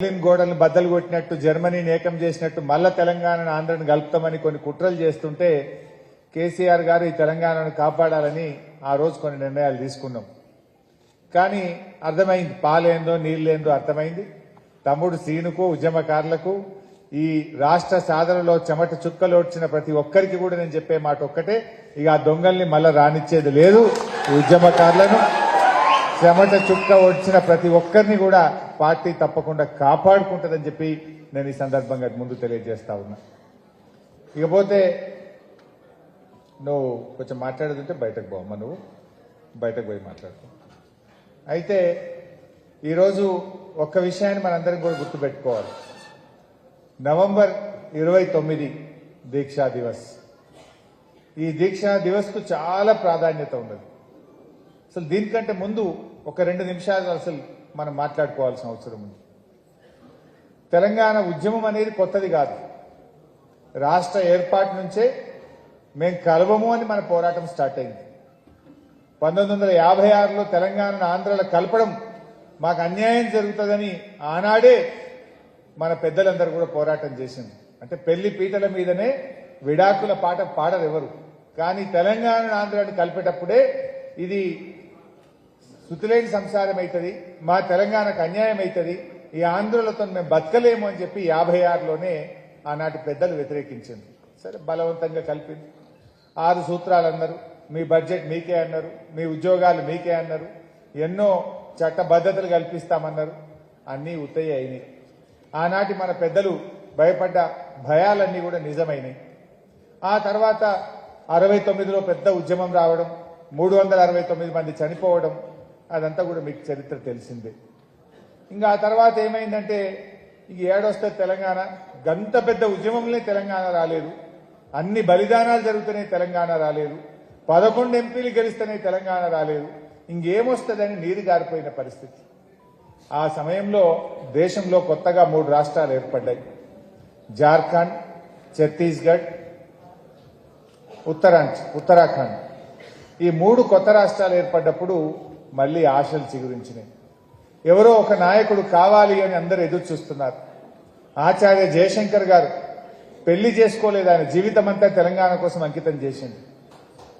Berlin గోడలను బద్దలు కొట్టినట్టు జర్మనీని ఏకం చేసినట్టు మళ్ళా తెలంగాణను ఆంధ్రను కలుపుతామని కొన్ని కుట్రలు చేస్తుంటే కేసీఆర్ గారు ఈ తెలంగాణను కాపాడాలని ఆ రోజు కొన్ని నిర్ణయాలు తీసుకున్నాం. కానీ అర్థమైంది పాలేందో నీళ్ళేందో అర్థమైంది. తమ్ముడు శ్రీనుకు ఉద్యమకారులకు ఈ రాష్ట్ర సాధనలో చెమట చుక్కలోడ్చిన ప్రతి ఒక్కరికి కూడా నేను చెప్పే మాట ఒక్కటే ఇక ఆ దొంగల్ని మళ్ళా రానిచ్చేది లేదు. ఉద్యమకారులను చెమట చుక్క వచ్చిన ప్రతి ఒక్కరిని కూడా పార్టీ తప్పకుండా కాపాడుకుంటుందని చెప్పి నేను ఈ సందర్భంగా ముందు తెలియజేస్తా ఉన్నా. ఇకపోతే నువ్వు కొంచెం మాట్లాడదుంటే బయటకు పోమ్మా నువ్వు. బయటకు పోయి మాట్లాడుకో. అయితే ఈరోజు ఒక్క విషయాన్ని మనందరం కూడా గుర్తుపెట్టుకోవాలి. నవంబర్ ఇరవై తొమ్మిది దీక్షా దివస్. ఈ దీక్షా దివస్కు చాలా ప్రాధాన్యత ఉన్నది. అసలు దీనికంటే ముందు ఒక రెండు నిమిషాలు అసలు మనం మాట్లాడుకోవాల్సిన అవసరం ఉంది. తెలంగాణ ఉద్యమం అనేది కొత్తది కాదు. రాష్ట్ర ఏర్పాటు నుంచే మేము కలవము అని మన పోరాటం స్టార్ట్ అయింది. పంతొమ్మిది వందల యాభై ఆరులో తెలంగాణను ఆంధ్రలో కలపడం మాకు అన్యాయం జరుగుతుందని ఆనాడే మన పెద్దలందరూ కూడా పోరాటం చేసింది అంటే పెళ్ళి పీటల మీదనే విడాకుల పాట పాడరు ఎవరు కానీ తెలంగాణను ఆంధ్రాన్ని కలిపేటప్పుడే ఇది శృతిలేని సంసారం అవుతుంది మా తెలంగాణకు అన్యాయం అవుతుంది ఈ ఆంధ్రులతో మేము బతకలేము అని చెప్పి యాభై ఆరులోనే ఆనాటి పెద్దలు వ్యతిరేకించింది. సరే బలవంతంగా కలిపింది. ఆరు సూత్రాలు అన్నారు మీ బడ్జెట్ మీకే అన్నారు మీ ఉద్యోగాలు మీకే అన్నారు ఎన్నో చట్టబద్ధతలు కల్పిస్తామన్నారు అన్నీ ఉత్తయ్య అయినాయి. ఆనాటి మన పెద్దలు భయపడ్డ భయాలన్నీ కూడా నిజమైనాయి. ఆ తర్వాత అరవై తొమ్మిదిలో పెద్ద ఉద్యమం రావడం మూడు వందల అరవై తొమ్మిది మంది చనిపోవడం అదంతా కూడా మీకు చరిత్ర తెలిసిందే. ఇంకా ఆ తర్వాత ఏమైందంటే ఈ ఏడొస్తే తెలంగాణ గంత పెద్ద ఉద్యమంలో తెలంగాణ రాలేదు. అన్ని బలిదానాలు జరుగుతున్నాయి తెలంగాణ రాలేదు. పదకొండు ఎంపీలు గెలిస్తేనే తెలంగాణ రాలేదు. ఇంకేమొస్తుందని నీరు గారిపోయిన పరిస్థితి. ఆ సమయంలో దేశంలో కొత్తగా మూడు రాష్ట్రాలు ఏర్పడ్డాయి. జార్ఖండ్ ఛత్తీస్గఢ్ ఉత్తరాంచ్ ఉత్తరాఖండ్. ఈ మూడు కొత్త రాష్ట్రాలు ఏర్పడ్డప్పుడు మళ్ళీ ఆశలు చిగురించినాయి. ఎవరో ఒక నాయకుడు కావాలి అని అందరూ ఎదురు చూస్తున్నారు. ఆచార్య జయశంకర్ గారు పెళ్ళి చేసుకోలేదు. ఆయన జీవితం అంతా తెలంగాణ కోసం అంకితం చేసింది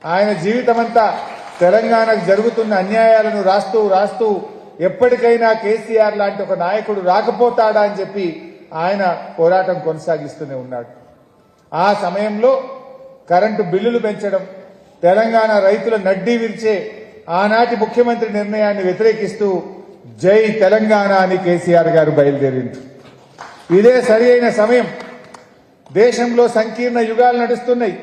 ఆయన జీవితం అంతా తెలంగాణకు జరుగుతున్న అన్యాయాలను రాస్తూ రాస్తూ ఎప్పటికైనా కేసీఆర్ లాంటి ఒక నాయకుడు రాకపోతాడా అని చెప్పి ఆయన పోరాటం కొనసాగిస్తూనే ఉన్నాడు. ఆ సమయంలో కరెంటు బిల్లులు పెంచడం తెలంగాణ రైతుల నడ్డీ విరిచే ఆనాటి ముఖ్యమంత్రి నిర్ణయాన్ని వ్యతిరేకిస్తూ జై తెలంగాణ అని కేసీఆర్ గారు బయలుదేరింది ఇదే సరి అయిన సమయం. దేశంలో సంకీర్ణ యుగాలు నడుస్తున్నాయి.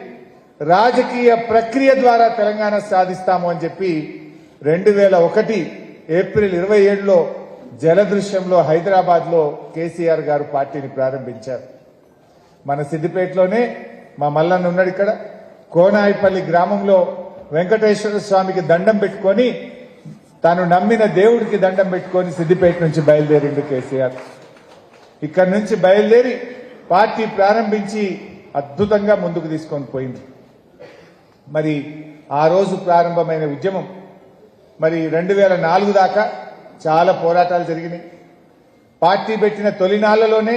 రాజకీయ ప్రక్రియ ద్వారా తెలంగాణ సాధిస్తాము అని చెప్పి రెండు వేల ఒకటి ఏప్రిల్ ఇరవై ఏడులో జలదృశ్యంలో హైదరాబాద్లో కేసీఆర్ గారు పార్టీని ప్రారంభించారు. మన సిద్దిపేటలోనే మా మల్లన్న ఉన్నాడు ఇక్కడ. కోనాయిపల్లి గ్రామంలో వెంకటేశ్వర స్వామికి దండం పెట్టుకొని తాను నమ్మిన దేవుడికి దండం పెట్టుకొని సిద్దిపేట నుంచి బయలుదేరిండు కేసీఆర్. ఇక్కడ నుంచి బయలుదేరి పార్టీ ప్రారంభించి అద్భుతంగా ముందుకు తీసుకొని పోయింది. మరి ఆ రోజు ప్రారంభమైన ఉద్యమం మరి రెండు వేల నాలుగు దాకా చాలా పోరాటాలు జరిగినాయి. పార్టీ పెట్టిన తొలినాళ్ళలోనే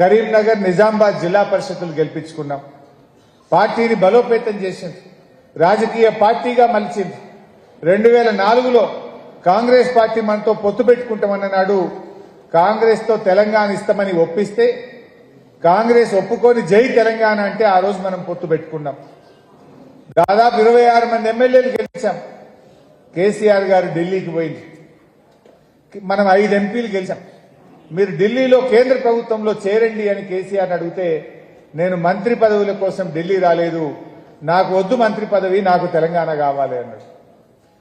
కరీంనగర్ నిజామాబాద్ జిల్లా పరిషత్తులు గెలిపించుకున్నాం. పార్టీని బలోపేతం చేసింది. రాజకీయ పార్టీగా మలిచింది. రెండు వేల నాలుగులో కాంగ్రెస్ పార్టీ మనతో పొత్తు పెట్టుకుంటామన్న నాడు కాంగ్రెస్తో తెలంగాణ ఇస్తామని ఒప్పిస్తే కాంగ్రెస్ ఒప్పుకొని జై తెలంగాణ అంటే ఆ రోజు మనం పొత్తు పెట్టుకున్నాం. దాదాపు ఇరవై ఆరు మంది ఎమ్మెల్యేలు గెలిచాం. కేసీఆర్ గారు ఢిల్లీకి పోయింది. మనం ఐదు ఎంపీలు గెలిచాం. మీరు ఢిల్లీలో కేంద్ర ప్రభుత్వంలో చేరండి అని కేసీఆర్ అడిగితే నేను మంత్రి పదవుల కోసం ఢిల్లీ రాలేదు నాకు వద్దు మంత్రి పదవి నాకు తెలంగాణ కావాలి అన్నాడు.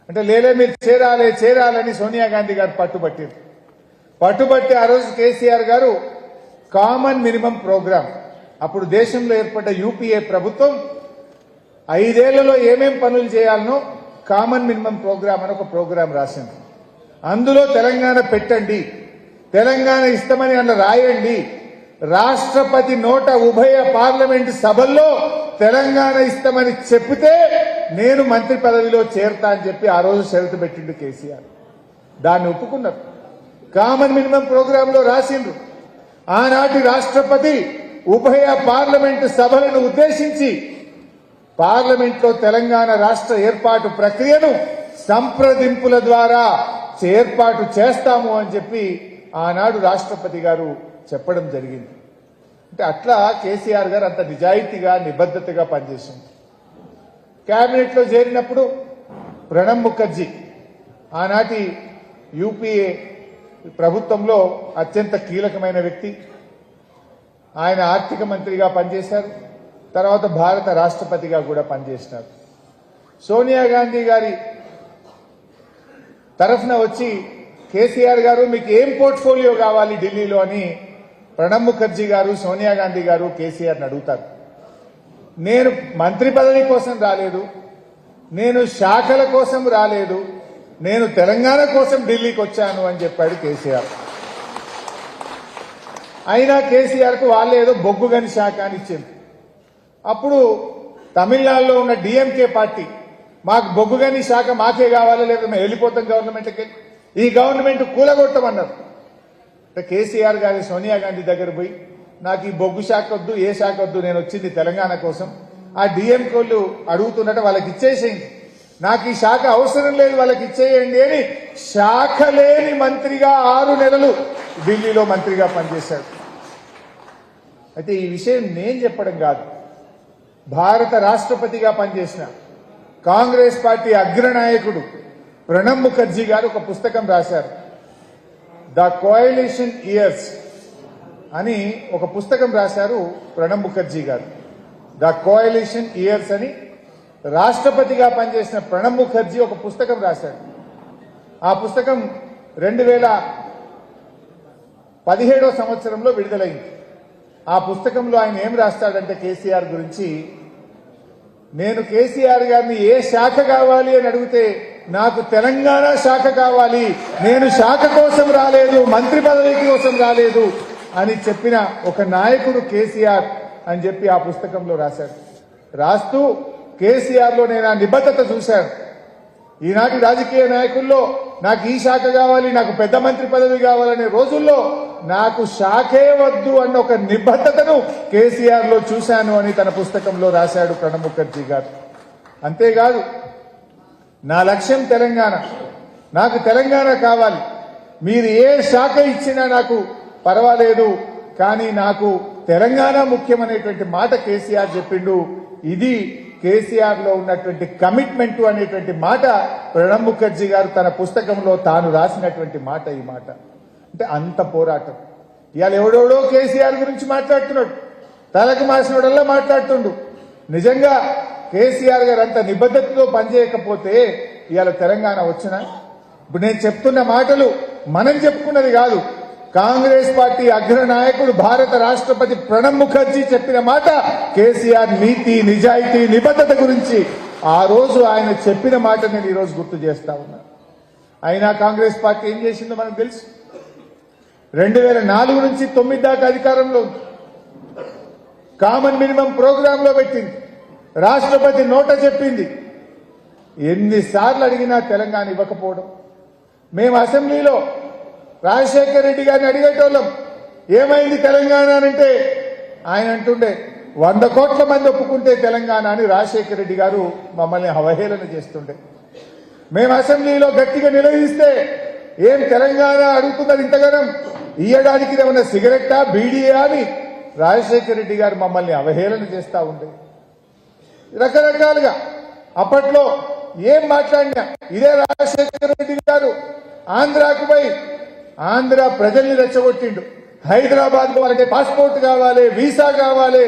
అంటే లేలే మీరు చేరాలి చేరాలని సోనియా గాంధీ గారు పట్టుబట్టారు. పట్టుబట్టి ఆ రోజు కేసీఆర్ గారు కామన్ మినిమం ప్రోగ్రామ్ అప్పుడు దేశంలో ఏర్పడ్డ యూపీఏ ప్రభుత్వం ఐదేళ్ళలో ఏమేం పనులు చేయాలనో కామన్ మినిమం ప్రోగ్రామ్ అని ఒక ప్రోగ్రాం రాసింది. అందులో తెలంగాణ పెట్టండి తెలంగాణ ఇస్తామని అన్న రాయండి. రాష్ట్రపతి నోట ఉభయ పార్లమెంట్ సభల్లో తెలంగాణ ఇస్తామని చెప్తే నేను మంత్రి పదవిలో చేరతా అని చెప్పి ఆ రోజు షరతు పెట్టిండు కేసీఆర్. దాన్ని ఒప్పుకున్నారు. కామన్ మినిమం ప్రోగ్రామ్లో రాసిండ్రు. ఆనాటి రాష్ట్రపతి ఉభయ పార్లమెంటు సభలను ఉద్దేశించి పార్లమెంట్లో తెలంగాణ రాష్ట్ర ఏర్పాటు ప్రక్రియను సంప్రదింపుల ద్వారా ఏర్పాటు చేస్తాము అని చెప్పి ఆనాడు రాష్ట్రపతి గారు చెప్పడం జరిగింది. అంటే అట్లా కేసీఆర్ గారు అంత నిజాయితీగా నిబద్ధతగా పనిచేసింది. కేబినెట్లో చేరినప్పుడు ప్రణబ్ ముఖర్జీ ఆనాటి యూపీఏ ప్రభుత్వంలో అత్యంత కీలకమైన వ్యక్తి. ఆయన ఆర్థిక మంత్రిగా పనిచేశారు. తర్వాత భారత రాష్ట్రపతిగా కూడా పనిచేసినారు. సోనియా గాంధీ గారి తరఫున వచ్చి కేసీఆర్ గారు మీకు ఏం పోర్ట్ఫోలియో కావాలి ఢిల్లీలో? అని ప్రణబ్ ముఖర్జీ గారు సోనియా గాంధీ గారు కేసీఆర్ని అడుగుతారు. నేను మంత్రి పదవి కోసం రాలేదు. నేను శాఖల కోసం రాలేదు. నేను తెలంగాణ కోసం ఢిల్లీకి వచ్చాను అని చెప్పాడు కేసీఆర్. అయినా కేసీఆర్కు వాళ్ళే ఏదో బొగ్గుగని శాఖ అని ఇచ్చింది. అప్పుడు తమిళనాడులో ఉన్న డిఎంకే పార్టీ మాకు బొగ్గుగని శాఖ మాకే కావాలి లేదా మేము వెళ్ళిపోతాం గవర్నమెంట్కి. ఈ గవర్నమెంట్ కూలగొట్టమన్నారు. కేసీఆర్ గారి సోనియా గాంధీ దగ్గర పోయి నాకు ఈ బొగ్గు శాఖ వద్దు ఏ శాఖ వద్దు నేను వచ్చింది తెలంగాణ కోసం. ఆ డిఎంకోళ్ళు అడుగుతున్నట్టు వాళ్ళకి ఇచ్చేసేయండి. నాకు ఈ శాఖ అవసరం లేదు వాళ్ళకి ఇచ్చేయండి అని శాఖ లేని మంత్రిగా ఆరు నెలలు ఢిల్లీలో మంత్రిగా పనిచేశాడు అయితే ఈ విషయం నేను చెప్పడం కాదు. భారత రాష్ట్రపతిగా పనిచేసిన కాంగ్రెస్ పార్టీ అగ్రనాయకుడు ప్రణబ్ ముఖర్జీ గారు ఒక పుస్తకం రాశారు. ద కోయలేషన్ ఇయర్స్ అని ఒక పుస్తకం రాశారు ప్రణబ్ ముఖర్జీ గారు. ద కోయలేషన్ ఇయర్స్ అని రాష్ట్రపతిగా పనిచేసిన ప్రణబ్ ముఖర్జీ ఒక పుస్తకం రాశాడు ఆ పుస్తకం రెండు వేల పదిహేడో సంవత్సరంలో విడుదలైంది. ఆ పుస్తకంలో ఆయన ఏం రాస్తాడంటే కేసీఆర్ గురించి నేను కేసీఆర్ గారిని ఏ శాఖ కావాలి అని అడిగితే నాకు తెలంగాణ శాఖ కావాలి. నేను శాఖ కోసం రాలేదు మంత్రి పదవి కోసం రాలేదు అని చెప్పిన ఒక నాయకుడు కేసీఆర్ అని చెప్పి ఆ పుస్తకంలో రాశాడు రాస్తూ కేసీఆర్లో నేను ఆ నిబద్ధత చూశాను. ఈనాటి రాజకీయ నాయకుల్లో నాకు ఈ శాఖ కావాలి నాకు పెద్ద మంత్రి పదవి కావాలనే రోజుల్లో నాకు శాఖే వద్దు అన్న ఒక నిబద్ధతను కేసీఆర్లో చూశాను అని తన పుస్తకంలో రాశాడు ప్రణబ్ ముఖర్జీ గారు. అంతేకాదు నా లక్ష్యం తెలంగాణ. నాకు తెలంగాణ కావాలి. మీరు ఏ శాఖ ఇచ్చినా నాకు పర్వాలేదు. కానీ నాకు తెలంగాణ ముఖ్యమనేటువంటి మాట కేసీఆర్ చెప్పిండు. ఇది కేసీఆర్లో ఉన్నటువంటి కమిట్మెంట్ అనేటువంటి మాట ప్రణబ్ ముఖర్జీ గారు తన పుస్తకంలో తాను రాసినటువంటి మాట ఈ మాట. అంటే అంత పోరాటం. ఇవాళ ఎవడెవడో కేసీఆర్ గురించి మాట్లాడుతున్నాడు. తలకు మాసినోడల్లా మాట్లాడుతుండు. నిజంగా కేసీఆర్ గారు అంత నిబద్ధతతో పనిచేయకపోతే ఇవాళ తెలంగాణ వచ్చినా? ఇప్పుడు నేను చెప్తున్న మాటలు మనం చెప్పుకున్నది కాదు. కాంగ్రెస్ పార్టీ అగ్ర నాయకుడు భారత రాష్ట్రపతి ప్రణబ్ ముఖర్జీ చెప్పిన మాట కేసీఆర్ నీతి నిజాయితీ నిబద్ధత గురించి ఆ రోజు ఆయన చెప్పిన మాట నేను ఈరోజు గుర్తు చేస్తా ఉన్నా. అయినా కాంగ్రెస్ పార్టీ ఏం చేసిందో మనకు తెలుసు. రెండు వేల నాలుగు నుంచి తొమ్మిది దాకా అధికారంలో ఉంది. కామన్ మినిమం ప్రోగ్రామ్లో పెట్టింది. రాష్ట్రపతి నోట చెప్పింది. ఎన్నిసార్లు అడిగినా తెలంగాణ ఇవ్వకపోవడం. మేము అసెంబ్లీలో రాజశేఖర రెడ్డి గారిని అడిగేటోళ్ళం. ఏమైంది తెలంగాణ అంటే ఆయన అంటుండే వంద కోట్ల మంది ఒప్పుకుంటే తెలంగాణ అని రాజశేఖర రెడ్డి గారు మమ్మల్ని అవహేళన చేస్తుండే. మేము అసెంబ్లీలో గట్టిగా నిలదీస్తే ఏం తెలంగాణ అడుగుతున్నది ఇంతగానం? ఇయ్యడానికి ఏమన్నా సిగరెట్టా బీడీయా అని రాజశేఖర రెడ్డి గారు మమ్మల్ని అవహేళన చేస్తా ఉండే. రకరకాలుగా అప్పట్లో ఏం మాట్లాడినా ఇదే రాజశేఖర రెడ్డి గారు ఆంధ్రాకు పోయి ఆంధ్ర ప్రజల్ని రెచ్చగొట్టిండు. హైదరాబాద్ వాళ్ళకి పాస్పోర్ట్ కావాలి వీసా కావాలి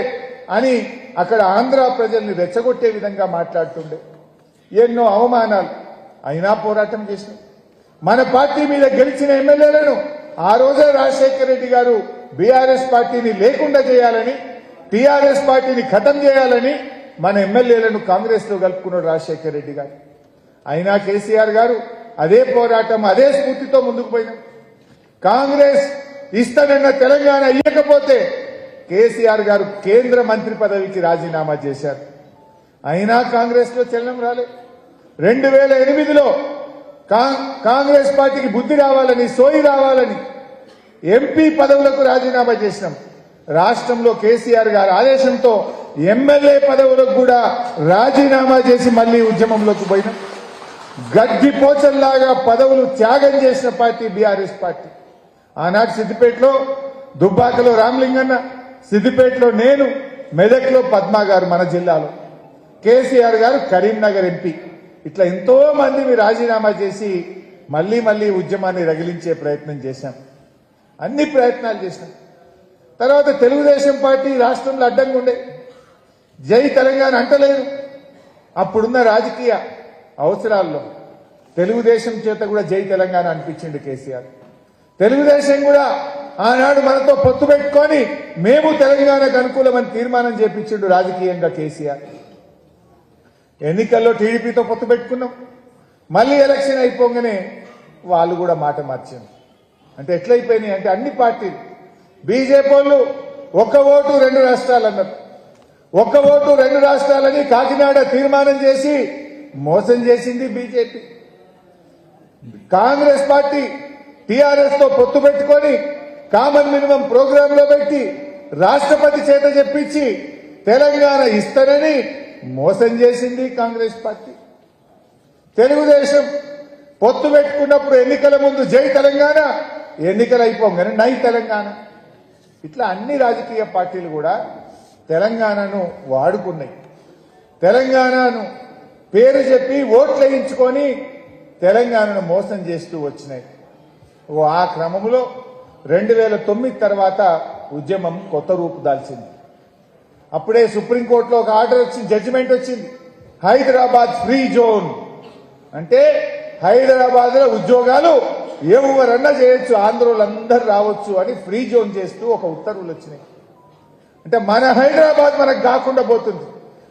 అని అక్కడ ఆంధ్ర ప్రజల్ని రెచ్చగొట్టే విధంగా మాట్లాడుతుండే. ఎన్నో అవమానాలు అయినా పోరాటం చేసినాం మన పార్టీ మీద గెలిచిన ఎమ్మెల్యేలను ఆ రోజే రాజశేఖర రెడ్డి గారు బీఆర్ఎస్ పార్టీని లేకుండా చేయాలని టీఆర్ఎస్ పార్టీని ఖతం చేయాలని మన ఎమ్మెల్యేలను కాంగ్రెస్లో కలుపుకున్నాడు రాజశేఖర రెడ్డి గారు. అయినా కేసీఆర్ గారు అదే పోరాటం అదే స్ఫూర్తితో ముందుకు పోయినాం. కాంగ్రెస్ ఇస్తానన్న తెలంగాణ ఇవ్వకపోతే కేసీఆర్ గారు కేంద్ర మంత్రి పదవికి రాజీనామా చేశారు. అయినా కాంగ్రెస్లో చలనం రాలే. రెండు వేల ఎనిమిదిలో కా- కాంగ్రెస్ పార్టీకి బుద్ధి రావాలని సోయి రావాలని ఎంపీ పదవులకు రాజీనామా చేసినాం. రాష్ట్రంలో కేసీఆర్ గారి ఆదేశంతో ఎమ్మెల్యే పదవులకు కూడా రాజీనామా చేసి మళ్ళీ ఉద్యమంలోకి పోయినాం. గడ్డి పోచల్లాగా పదవులు త్యాగం చేసిన పార్టీ బీఆర్ఎస్ పార్టీ. ఆనాడు సిద్దిపేటలో దుబ్బాకలో రామలింగన్న సిద్దిపేటలో నేను మెదక్లో పద్మా గారు మన జిల్లాలో. కేసీఆర్ గారు కరీంనగర్ ఎంపీ. ఇట్లా ఎంతో మంది రాజీనామా చేసి మళ్ళీ మళ్ళీ ఉద్యమాన్ని రగిలించే ప్రయత్నం చేశాం. అన్ని ప్రయత్నాలు చేశాం. తర్వాత తెలుగుదేశం పార్టీ రాష్ట్రంలో అడ్డంగా ఉండే. జై తెలంగాణ అంటలేదు. అప్పుడున్న రాజకీయ అవసరాల్లో తెలుగుదేశం చేత కూడా జై తెలంగాణ అనిపించింది కేసీఆర్. తెలుగుదేశం కూడా ఆనాడు మనతో పొత్తు పెట్టుకొని మేము తెలంగాణకు అనుకూలమని తీర్మానం చేపించిండు రాజకీయంగా కేసీఆర్. ఎన్నికల్లో టీడీపీతో పొత్తు పెట్టుకున్నాం. మళ్ళీ ఎలక్షన్ అయిపోగానే వాళ్ళు కూడా మాట మార్చింది అంటే ఎట్లయిపోయినాయి అంటే అన్ని పార్టీలు బీజేపీ వాళ్ళు ఒక్క ఓటు రెండు రాష్ట్రాలు అన్నారు. ఒక్క ఓటు రెండు రాష్ట్రాలని కాకినాడ తీర్మానం చేసి మోసం చేసింది బీజేపీ. కాంగ్రెస్ పార్టీ టీఆర్ఎస్తో పొత్తు పెట్టుకొని కామన్ మినిమం ప్రోగ్రామ్లో పెట్టి రాష్ట్రపతి చేత చెప్పించి తెలంగాణ ఇస్తానని మోసం చేసింది కాంగ్రెస్ పార్టీ. తెలుగుదేశం పొత్తు పెట్టుకున్నప్పుడు ఎన్నికల ముందు జై తెలంగాణ ఎన్నికలు అయిపోగానే నై తెలంగాణ. ఇట్లా అన్ని రాజకీయ పార్టీలు కూడా తెలంగాణను వాడుకున్నాయి. తెలంగాణను పేరు చెప్పి ఓట్లు వేయించుకొని తెలంగాణను మోసం చేస్తూ వచ్చినాయి. ఆ క్రమంలో రెండు వేల తొమ్మిది తర్వాత ఉద్యమం కొత్త రూపు దాల్చింది. అప్పుడే సుప్రీంకోర్టులో ఒక ఆర్డర్ వచ్చింది జడ్జిమెంట్ వచ్చింది. Hyderabad free zone. అంటే హైదరాబాద్లో ఉద్యోగాలు ఎవరన్నా చేయొచ్చు ఆంధ్రోళ్ళందరూ రావచ్చు అని ఫ్రీ జోన్ చేస్తూ ఒక ఉత్తర్వులు వచ్చినాయి. అంటే మన హైదరాబాద్ మనకు కాకుండా పోతుంది.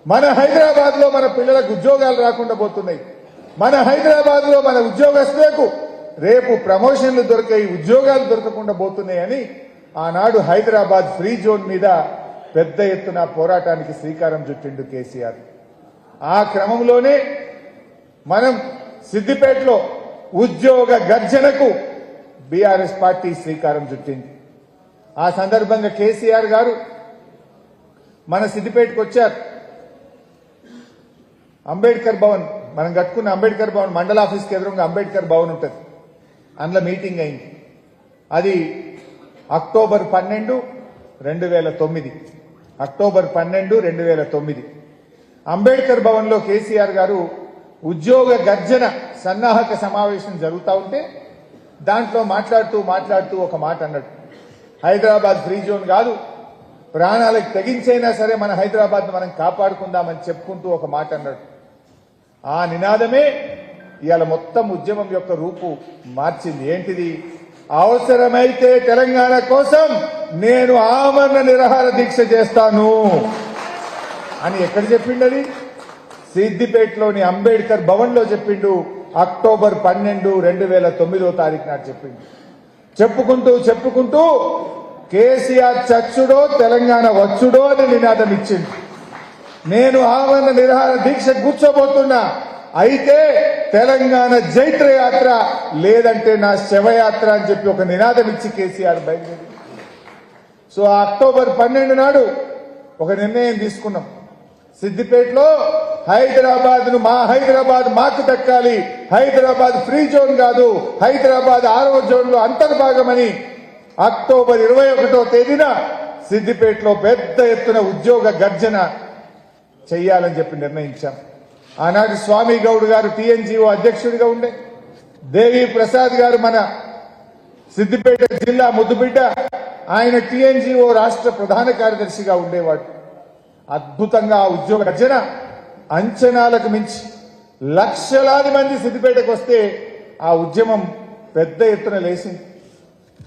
మన హైదరాబాద్లో మన పిల్లలకు ఉద్యోగాలు రాకుండా పోతున్నాయి. మన హైదరాబాద్లో మన ఉద్యోగస్తులకు రేపు ప్రమోషన్లు దొరికాయి ఉద్యోగాలు దొరకకుండా పోతున్నాయని ఆనాడు హైదరాబాద్ ఫ్రీ జోన్ మీద పెద్ద ఎత్తున పోరాటానికి శ్రీకారం చుట్టిండు కేసీఆర్. ఆ క్రమంలోనే మనం సిద్దిపేటలో ఉద్యోగ గర్జనకు బీఆర్ఎస్ పార్టీ శ్రీకారం చుట్టింది. ఆ సందర్భంగా కేసీఆర్ గారు మన సిద్దిపేటకు వచ్చారు. అంబేద్కర్ భవన్ మనం కట్టుకున్న అంబేద్కర్ భవన్ మండల ఆఫీస్కి ఎదురుగా అంబేద్కర్ భవన్ ఉంటుంది. అందులో మీటింగ్ అయింది. అది అక్టోబర్ పన్నెండు రెండు వేల తొమ్మిది అక్టోబర్ పన్నెండు రెండు వేల తొమ్మిది అంబేద్కర్ భవన్లో కేసీఆర్ గారు ఉద్యోగ గర్జన సన్నాహక సమావేశం జరుగుతూ ఉంటే దాంట్లో మాట్లాడుతూ మాట్లాడుతూ ఒక మాట అన్నట్టు హైదరాబాద్ ఫ్రీ జోన్ కాదు. ప్రాణాలకు తెగించైనా సరే మన హైదరాబాద్ మనం కాపాడుకుందామని చెప్పుకుంటూ ఒక మాట అన్నాడు. ఆ నినాదమే ఇవాళ మొత్తం ఉద్యమం యొక్క రూపు మార్చింది. ఏంటిది? అవసరమైతే తెలంగాణ కోసం నేను ఆమరణ నిరాహార దీక్ష చేస్తాను అని ఎక్కడ చెప్పిండది? సిద్దిపేటలోని అంబేద్కర్ భవన్లో చెప్పిండు. అక్టోబర్ పన్నెండు రెండు వేల తొమ్మిదో తారీఖు నాడు చెప్పిండు. చెప్పుకుంటూ చెప్పుకుంటూ కేసీఆర్ చచ్చుడో తెలంగాణ వచ్చుడో అని నినాదం ఇచ్చింది నేను ఆవరణ నిర్హార దీక్ష కూర్చోబోతున్నా. అయితే తెలంగాణ జైత్ర యాత్ర లేదంటే నా శవయాత్ర అని చెప్పి ఒక నినాదం ఇచ్చి కేసీఆర్ బయలుదేరి సో ఆ అక్టోబర్ పన్నెండు నాడు ఒక నిర్ణయం తీసుకున్నాం. సిద్దిపేటలో హైదరాబాద్ను మా హైదరాబాద్ మాకు దక్కాలి. హైదరాబాద్ ఫ్రీ జోన్ కాదు. హైదరాబాద్ ఆరవ జోన్లో అంతర్భాగమని అక్టోబర్ ఇరవై ఒకటో తేదీన సిద్దిపేటలో పెద్ద ఎత్తున ఉద్యోగ గర్జన చెయ్యాలని చెప్పి నిర్ణయించాం. ఆనాడు స్వామి గౌడ్ గారు టీఎన్జిఓ అధ్యక్షుడిగా ఉండే. దేవి ప్రసాద్ గారు మన సిద్దిపేట జిల్లా ముద్దుబిడ్డ. ఆయన టీఎన్జిఓ రాష్ట్ర ప్రధాన కార్యదర్శిగా ఉండేవాడు. అద్భుతంగా ఆ ఉద్యోగ గర్జన అంచనాలకు మించి లక్షలాది మంది సిద్దిపేటకు వస్తే ఆ ఉద్యమం పెద్ద ఎత్తున లేచింది.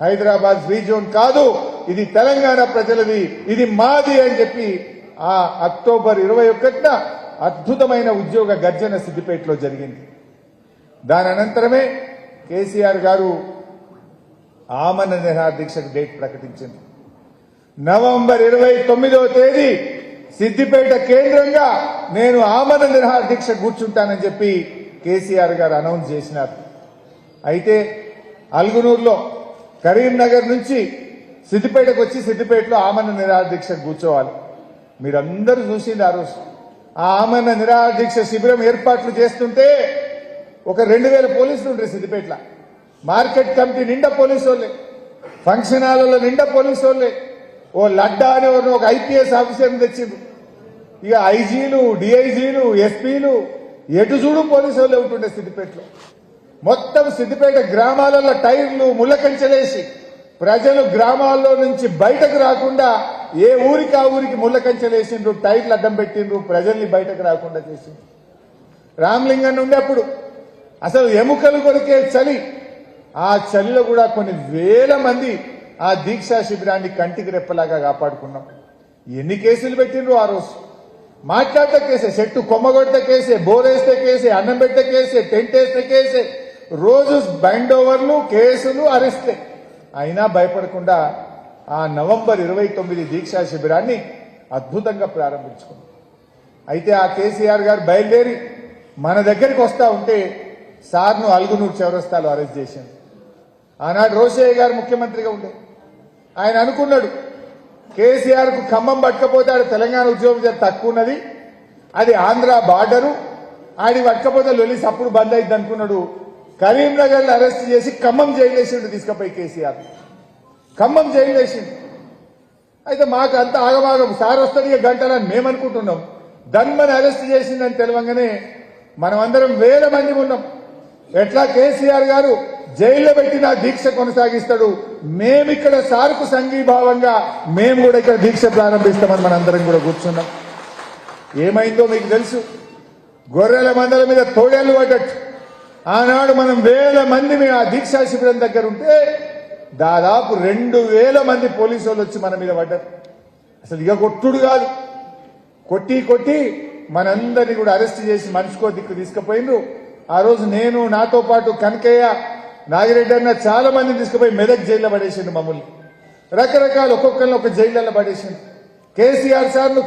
హైదరాబాద్ ఫ్రీ జోన్ కాదు ఇది తెలంగాణ ప్రజలది ఇది మాది అని చెప్పి ఆ అక్టోబర్ ఇరవై ఒకటిన అద్భుతమైన ఉద్యోగ గర్జన సిద్దిపేటలో జరిగింది. దాని అనంతరమే కేసీఆర్ గారు ఆమరణ నిరాదీక్షకు దీక్షకు డేట్ ప్రకటించింది. నవంబర్ ఇరవై తొమ్మిదవ తేదీ సిద్దిపేట కేంద్రంగా నేను ఆమరణ నిరాహార దీక్ష కూర్చుంటానని చెప్పి కేసీఆర్ గారు అనౌన్స్ చేసినారు. అయితే అల్గునూరులో కరీంనగర్ నుంచి సిద్దిపేటకు వచ్చి సిద్దిపేటలో ఆమరణ నిరాహార దీక్ష కూర్చోవాలి. మీరందరూ చూసింది ఆ రోజు. ఆ ఆమరణ నిరాహార దీక్ష శిబిరం ఏర్పాట్లు చేస్తుంటే ఒక రెండు వేల పోలీసులు ఉంటారు సిద్దిపేటలో. మార్కెట్ కమిటీ నిండా పోలీసు వాళ్ళే ఫంక్షన్ హాల్లో నిండా పోలీసు వాళ్ళే ఓ లడ్డా అని ఒక ఐపీఎస్ ఆఫీసర్ని తెచ్చి ఇక ఐజీలు డిఐజీలు ఎస్పీలు ఎటు చూడు పోలీసు వాళ్ళు ఉంటుండే సిద్దిపేటలో. మొత్తం సిద్దిపేట గ్రామాలలో టైర్లు ముళ్ళకంచెలేసి ప్రజలు గ్రామాల్లో నుంచి బయటకు రాకుండా ఏ ఊరికి ఆ ఊరికి ముళ్ళకంచెలేసిండ్రు టైర్లు అడ్డం పెట్టిండ్రు ప్రజల్ని బయటకు రాకుండా చేసిండ్రు. రామలింగన్ ఉండేప్పుడు అసలు ఎముకలు కొరికే చలి. ఆ చలిలో కూడా కొన్ని వేల మంది ఆ దీక్షా శిబిరాన్ని కంటికి రెప్పలాగా కాపాడుకున్నాం. ఎన్ని కేసులు పెట్టిండ్రు ఆ రోజు? మాట్లాడితే కేసే చెట్టు కొమ్మగొడితే కేసే బోరేస్తే కేసే అన్నం పెట్టే కేసే టెంట్ వేస్తే కేసే రోజు బైండ్ ఓవర్లు కేసులు అరెస్టే. అయినా భయపడకుండా ఆ నవంబర్ ఇరవై తొమ్మిది దీక్షా శిబిరాన్ని అద్భుతంగా ప్రారంభించుకున్నాం. అయితే ఆ కేసీఆర్ గారు బయలుదేరి మన దగ్గరికి వస్తా ఉంటే సార్ను అల్గునూరు చౌరస్తాలో అరెస్ట్ చేసింది ఆనాడు రోషయ్య గారు ముఖ్యమంత్రిగా ఉండే. ఆయన అనుకున్నాడు. కేసీఆర్కు ఖమ్మం పట్టకపోతే ఆడ తెలంగాణ ఉద్యోగం తక్కువ ఉన్నది. అది ఆంధ్ర బార్డరు. ఆడి పట్టకపోతే లొలిసి అప్పుడు బంద్ అయింది అనుకున్నాడు. కరీంనగర్ అరెస్ట్ చేసి ఖమ్మం జైలు వేసిండు తీసుకుపోయి కేసీఆర్. ఖమ్మం జైలు వేసిండు. అయితే మాకు అంత ఆగమాగం. సార్ వస్తాడు ఇక గంటలని మేము అనుకుంటున్నాం ధన్మని అరెస్ట్ చేసిందని తెలవంగానే మనం అందరం వేల మంది ఉన్నాం. ఎట్లా కేసీఆర్ గారు జైల్లో పెట్టిన దీక్ష కొనసాగిస్తాడు. మేమిక్కడ సార్కు సంఘీభావంగా మేము కూడా ఇక్కడ దీక్ష ప్రారంభిస్తామని మనందరం కూడా కూర్చున్నాం. ఏమైందో మీకు తెలుసు? గొర్రెల మందల మీద తోడేళ్ళు పడ్డట్టు. ఆనాడు మనం వేల మంది మేము ఆ దీక్షా శిబిరం దగ్గర ఉంటే దాదాపు రెండు వేల మంది పోలీసు వాళ్ళు వచ్చి మన మీద పడ్డారు. అసలు ఇక కొట్టుడు కాదు. కొట్టి కొట్టి మనందరినీ కూడా అరెస్ట్ చేసి మనిషికో దిక్కు తీసుకుపోయిండ్రు ఆ రోజు నేను నాతో పాటు కనకయ్య నాగిరెడ్డి అన్న చాలా మందిని తీసుకుపోయి మెదక్ జైల్లో పడేసిండు మమ్మల్ని. రకరకాల ఒక్కొక్కరిని ఒక జైళ్ళలో పడేసిండు. కేసీఆర్ సార్ను